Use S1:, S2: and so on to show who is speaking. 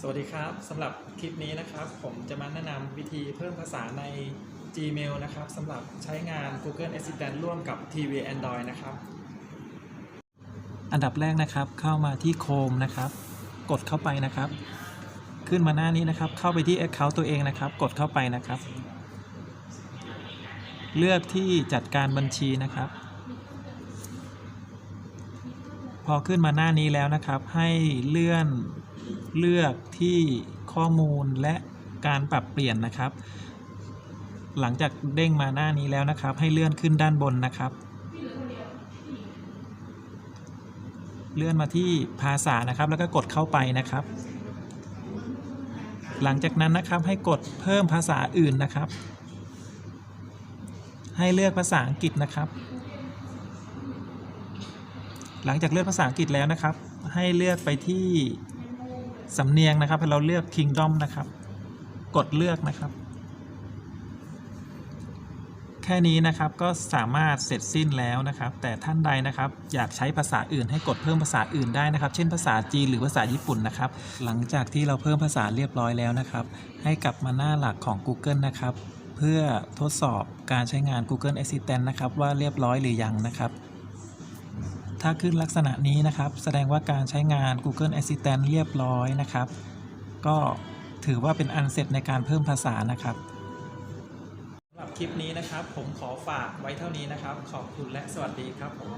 S1: สวัสดีครับสำหรับคลิปนี้นะครับ ผมจะมาแนะนำวิธีเพิ่มภาษาใน Gmail นะครับสำหรับใช้งาน Google Assistant ร่วมกับ TV Android นะครับ อันดับแรกนะครับเข้ามาที่ Chrome นะครับ กดเข้าไปนะครับ ขึ้นมาหน้านี้นะครับ เข้าไปที่ Account ตัวเองนะครับ กดเข้าไปนะครับ เลือกที่จัดการบัญชีนะครับ พอขึ้นมาหน้านี้แล้วนะครับ ให้เลื่อน เลือกที่ข้อมูลและการปรับเปลี่ยนนะครับ หลังจากเด้งมาหน้านี้แล้วนะครับ ให้เลื่อนขึ้นด้านบนนะครับ เลื่อนมาที่ภาษานะครับ แล้วก็กดเข้าไปนะครับ หลังจากนั้นนะครับให้กดเพิ่มภาษาอื่นนะครับ ให้เลือกภาษาอังกฤษนะครับ หลังจากเลือกภาษาอังกฤษแล้วนะครับ ให้เลือกไปที่ สำเนียงนะครับให้เราเลือก Kingdom นะครับ กดเลือกนะครับ แค่นี้นะครับก็สามารถเสร็จสิ้นแล้วนะครับ แต่ท่านใดนะครับ อยากใช้ภาษาอื่นให้กดเพิ่มภาษาอื่นได้นะครับ เช่นภาษาจีนหรือภาษาญี่ปุ่นนะครับ หลังจากที่เราเพิ่มภาษาเรียบร้อยแล้วนะครับ ให้กลับมาหน้าหลักของ Google นะครับ เพื่อทดสอบการใช้งาน Google Assistant นะครับ ว่าเรียบร้อยหรือยังนะครับ ถ้าขึ้นลักษณะนี้นะครับ แสดงว่าการใช้งาน Google Assistant เรียบร้อยนะครับ ก็ถือว่าเป็นอันเสร็จในการเพิ่มภาษานะครับสำหรับคลิปนี้นะครับ ผมขอฝากไว้เท่านี้นะครับ ขอบคุณและสวัสดีครับผม